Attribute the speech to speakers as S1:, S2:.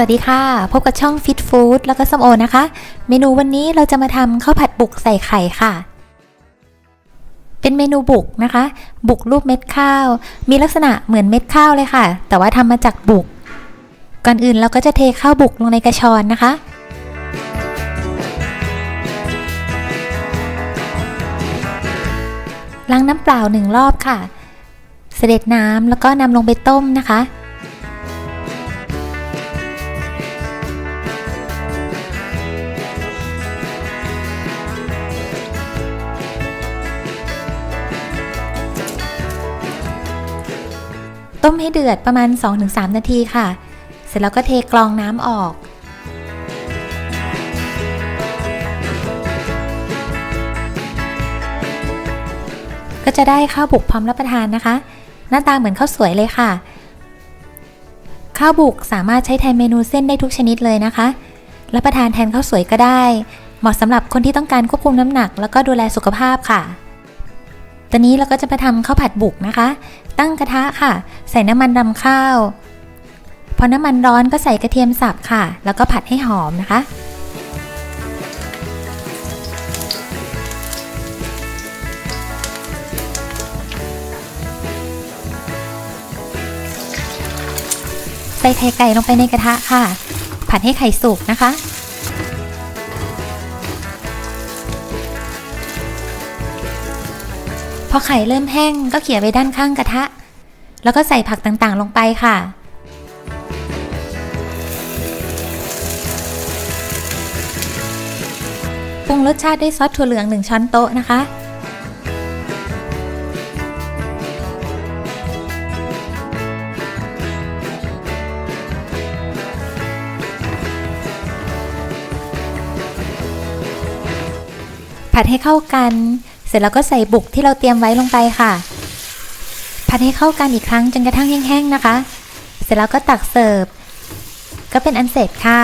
S1: วัสดีค่ะ พบกับช่อง Fit Food แล้วก็สมโอนะคะ เมนูวันนี้เราจะมาทำข้าวผัดบุกใส่ไข่ค่ะ เป็นเมนูบุกนะคะ บุกรูปเม็ดข้าว มีลักษณะเหมือนเม็ดข้าวเลยค่ะ แต่ว่าทำมาจากบุก ก่อนอื่นเราก็จะเทข้าวบุกลงในกระชอนนะคะล้างน้ำเปล่าหนึ่งรอบค่ะ เสด็จน้ำแล้วก็นำลงไปต้มนะคะ ต้มให้เดือดประมาณ 2-3 นาทีค่ะ เสร็จแล้วก็เทกรองน้ำออก ก็จะได้ข้าวบุกพร้อมรับประทานนะคะ หน้าตาเหมือนข้าวสวยเลยค่ะ ข้าวบุกสามารถใช้แทนเมนูเส้นได้ทุกชนิดเลยนะคะ รับประทานแทนข้าวสวยก็ได้ เหมาะสำหรับคนที่ต้องการควบคุมน้ำหนัก แล้วก็ดูแลสุขภาพค่ะ ตอนนี้เราก็จะไปทำข้าวผัดบุกนะคะ ตั้งกระทะค่ะ ใส่น้ำมันรำข้าว พอน้ำมันร้อนก็ใส่กระเทียมสับค่ะ แล้วก็ผัดให้หอมนะคะ ใส่ไข่ไก่ลงไปในกระทะค่ะ ผัดให้ไข่สุกนะคะ พอไข่เริ่มแห้งก็เขี่ยไปด้านข้างกระทะ แล้วก็ใส่ผักต่างๆลงไปค่ะ ปรุงรสชาติด้วยซอสถั่วเหลือง1ช้อนโต๊ะนะคะ ผัดให้เข้ากัน เสร็จแล้วก็ใส่บุกที่เราเตรียมไว้ลงไปค่ะ ผัดให้เข้ากันอีกครั้งจนกระทั่งแห้งๆนะคะ เสร็จแล้วก็ตักเสิร์ฟ ก็เป็นอันเสร็จค่ะ